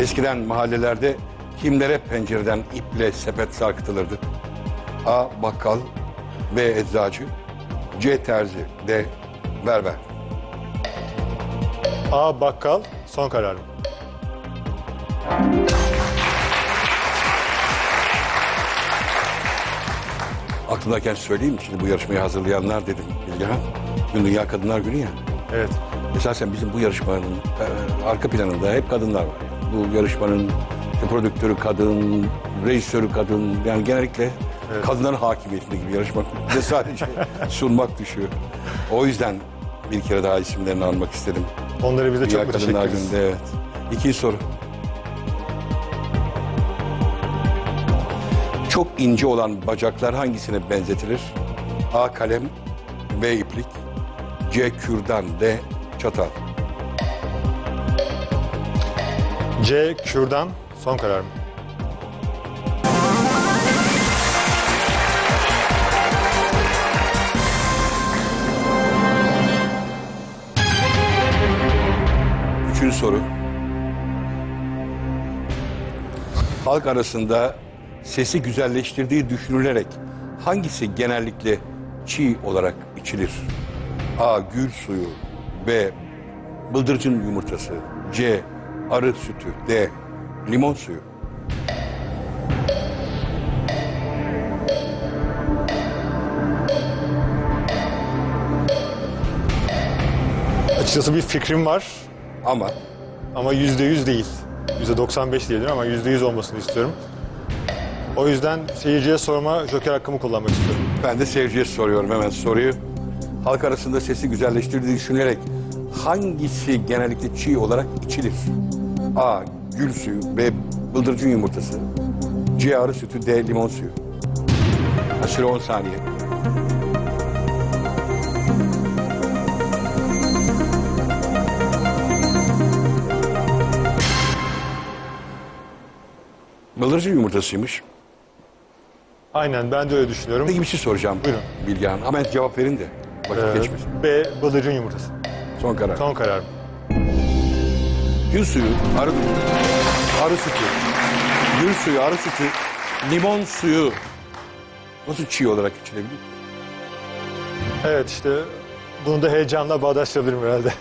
Eskiden mahallelerde kimlere pencereden iple sepet sarkıtılırdı? A. Bakkal B. Eczacı C. Terzi D. Berber A. Bakkal. Son kararım. Aklımdayken söyleyeyim? Şimdi bu yarışmayı hazırlayanlar dedim. Bilgehan. Bugün Dünya Kadınlar Günü ya. Evet. Esasen bizim bu yarışmanın e, arka planında hep kadınlar var. Bu yarışmanın prodüktörü kadın, rejisörü kadın. Yani genellikle kadınların hakimiyetinde gibi yarışmak. Bize sadece sunmak düşüyor. O yüzden bir kere daha isimlerini almak istedim. Onlara biz de Dünya çok teşekkür ederiz. Evet. İkinci soru. Çok ince olan bacaklar hangisine benzetilir? A. Kalem B. iplik C. Kürdan D. Çatal C. Kürdan. Son kararım. Üçüncü soru. Halk arasında sesi güzelleştirdiği düşünülerek hangisi genellikle çiğ olarak içilir? A. Gül suyu B. Bıldırcın yumurtası C. Arı sütü D. Limon suyu Açıkçası bir fikrim var ama ama yüzde yüz değil. Yüzde 95 diyelim ama yüzde yüz olmasını istiyorum. O yüzden seyirciye sorma joker hakkımı kullanmak istiyorum. ben de seyirciye soruyorum hemen soruyu. Halk arasında sesi güzelleştirdiği düşünülerek hangisi genellikle çiğ olarak içilir? A. Gül suyu B. Bıldırcın yumurtası C. Arı sütü D. Limon suyu Süre 10 saniye. Bıldırcın yumurtasıymış. Aynen ben de öyle düşünüyorum. Peki bir şey soracağım. Buyurun. Bilgehan. Ama cevap verin de. Vakit Ee, geçmesin. B. Bıldırcın yumurtası. Son karar. Son kararım. Gül suyu, arı, arı sütü, gül suyu, arı sütü, limon suyu nasıl çiğ olarak içilebilir? Evet işte bunu da heyecanla bağdaştırabilirim herhalde.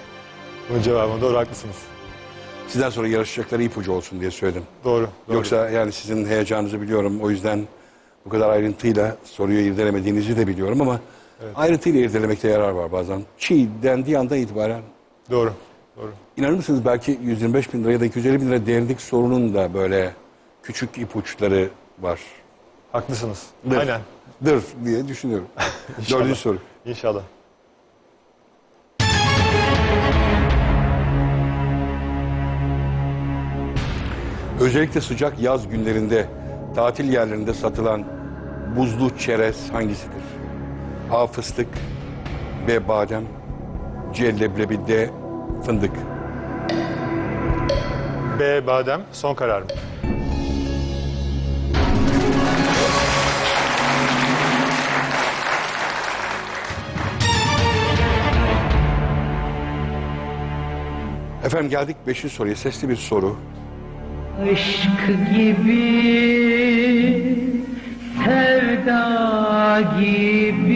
Bunun cevabını doğru haklısınız. Sizden sonra yarışacakları ipucu olsun diye söyledim. Doğru. doğru. Yoksa yani sizin heyecanınızı biliyorum. O yüzden bu kadar ayrıntıyla soruyu irdelemediğinizi de biliyorum ama ayrıntıyla irdelemekte yarar var bazen. Çiğ dendiği anda itibaren Doğru. Doğru. İnanır mısınız belki 125 bin lira ya da 250 bin lira değerindeki sorunun da böyle küçük ipuçları var. Haklısınız. Dır. Aynen. Dır diye düşünüyorum. Dördüncü soru. İnşallah. Özellikle sıcak yaz günlerinde tatil yerlerinde satılan buzlu çerez hangisidir? A. Fıstık B. Badem C. Leblebi D. Fındık B. Badem. Son kararım. Efendim geldik beşinci soruya. Sesli bir soru. Aşk gibi, sevda gibi,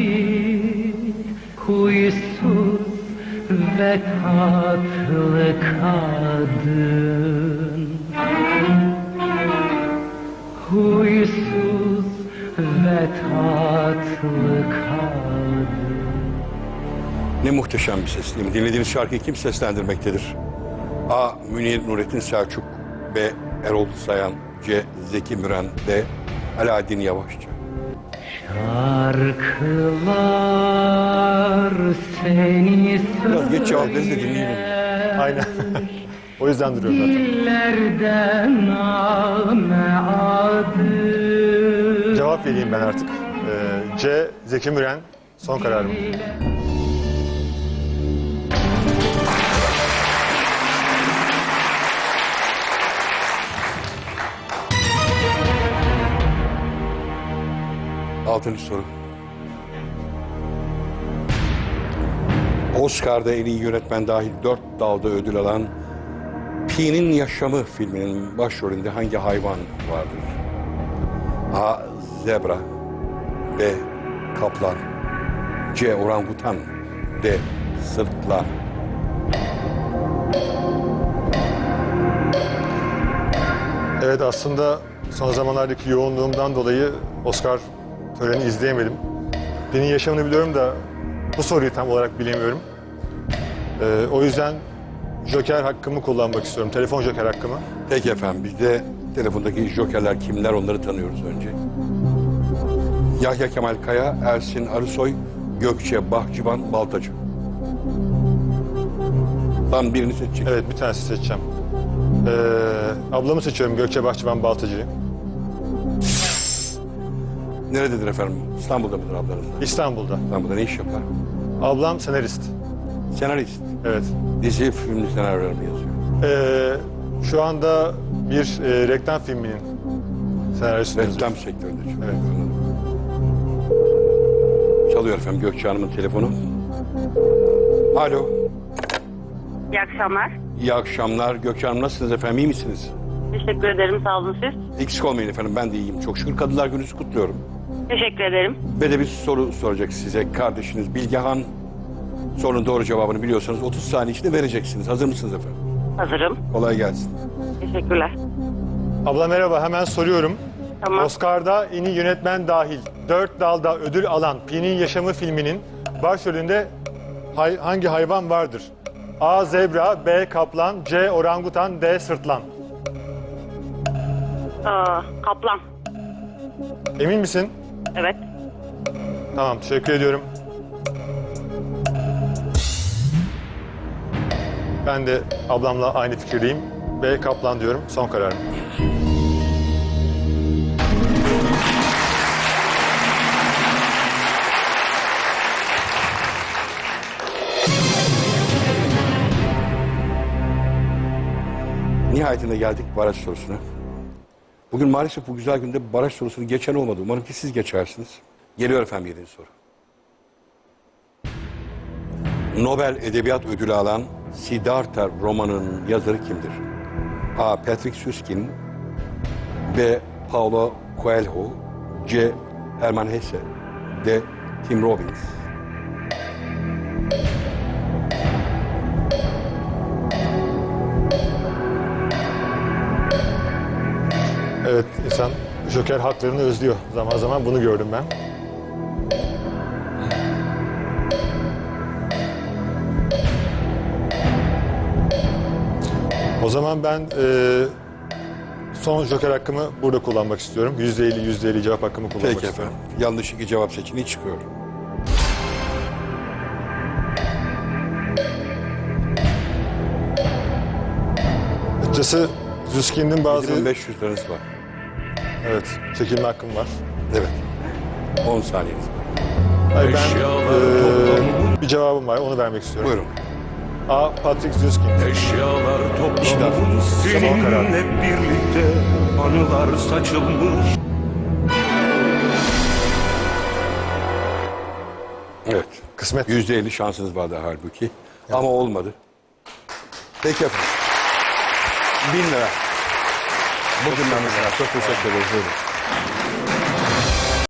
ve tatlı kadın. Huysuz ve tatlı kadın. Ne muhteşem bir ses değil mi? Dinlediğiniz şarkıyı kim seslendirmektedir? A. Münir Nurettin Selçuk B. Erol Sayan C. Zeki Müren D. Alaaddin Yavaşça Şarkılar seni Biraz geç verin de dinleyelim. Aynen. o yüzden duruyorum zaten. Dillerden adı Cevap vereyim ben artık. Ee, C. Zeki Müren. Son kararım. Altıncı soru. Oscar'da en iyi yönetmen dahil dört dalda ödül alan Pi'nin Yaşamı filminin başrolünde hangi hayvan vardır? A. Zebra B. Kaplan C. Orangutan D. Sırtlan Evet aslında son zamanlardaki yoğunluğumdan dolayı Oscar töreni izleyemedim. Benim yaşamını biliyorum da bu soruyu tam olarak bilemiyorum. Ee, o yüzden Joker hakkımı kullanmak istiyorum. Telefon Joker hakkımı. Peki efendim biz de telefondaki jokerler kimler onları tanıyoruz önce. Yahya Kemal Kaya, Ersin Arısoy, Gökçe Bahçıvan, Baltacı. Tam birini seçecek. Evet bir tanesi seçeceğim. Ee, ablamı seçiyorum Gökçe Bahçıvan Baltacı'yı. Nerededir efendim? İstanbul'da mıdır ablanız? da? İstanbul'da. İstanbul'da ne iş yapar? Ablam senarist. Senarist. Evet. Dizi, film senaryoları mı yazıyor? Ee, şu anda bir e, reklam filminin senaryosu yazıyor. Reklam sektöründe çalışıyor. Evet. Çalıyor efendim Gökçe Hanım'ın telefonu. Alo. İyi akşamlar. İyi akşamlar. Gökçe Hanım nasılsınız efendim? İyi misiniz? Teşekkür ederim. Sağ olun siz. Eksik olmayın efendim. Ben de iyiyim. Çok şükür Kadınlar Günü'nüzü kutluyorum. Teşekkür ederim. Ve de bir soru soracak size kardeşiniz Bilgehan. Sorunun doğru cevabını biliyorsanız 30 saniye içinde vereceksiniz. Hazır mısınız efendim? Hazırım. Kolay gelsin. Teşekkürler. Abla merhaba hemen soruyorum. Tamam. Oscar'da en iyi yönetmen dahil dört dalda ödül alan Pi'nin Yaşamı filminin başrolünde hay- hangi hayvan vardır? A. Zebra, B. Kaplan, C. Orangutan, D. Sırtlan. Aa, kaplan. Emin misin? Evet. Tamam teşekkür ediyorum. Ben de ablamla aynı fikirdeyim. B. Kaplan diyorum. Son kararım. Nihayetinde geldik baraj sorusuna. Bugün maalesef bu güzel günde baraj sorusunu geçen olmadı. Umarım ki siz geçersiniz. Geliyor efendim yedinci soru. Nobel Edebiyat Ödülü alan Siddhartha romanının yazarı kimdir? A. Patrick Süskind B. Paulo Coelho C. Hermann Hesse D. Tim Robbins Evet insan Joker haklarını özlüyor. Zaman zaman bunu gördüm ben. O zaman ben e, son Joker hakkımı burada kullanmak istiyorum. %50 %50 cevap hakkımı kullanmak Peki istiyorum. efendim. Yanlış iki cevap seçeneği çıkıyor. Açıkçası Züskind'in bazı... 7500 liranız var. Evet, çekilme hakkım var. Evet. 10 saniyeniz var. Hayır, ben eee, bir cevabım var, onu vermek istiyorum. Buyurun. A. Patrick Züskind. Eşyalar İşte toplanmış son karar. Seninle birlikte anılar saçılmış Evet. Kısmet. Yüzde elli şansınız vardı halbuki. Ama olmadı. Peki efendim. Bin lira. Bugün Çok teşekkür. Buyurun.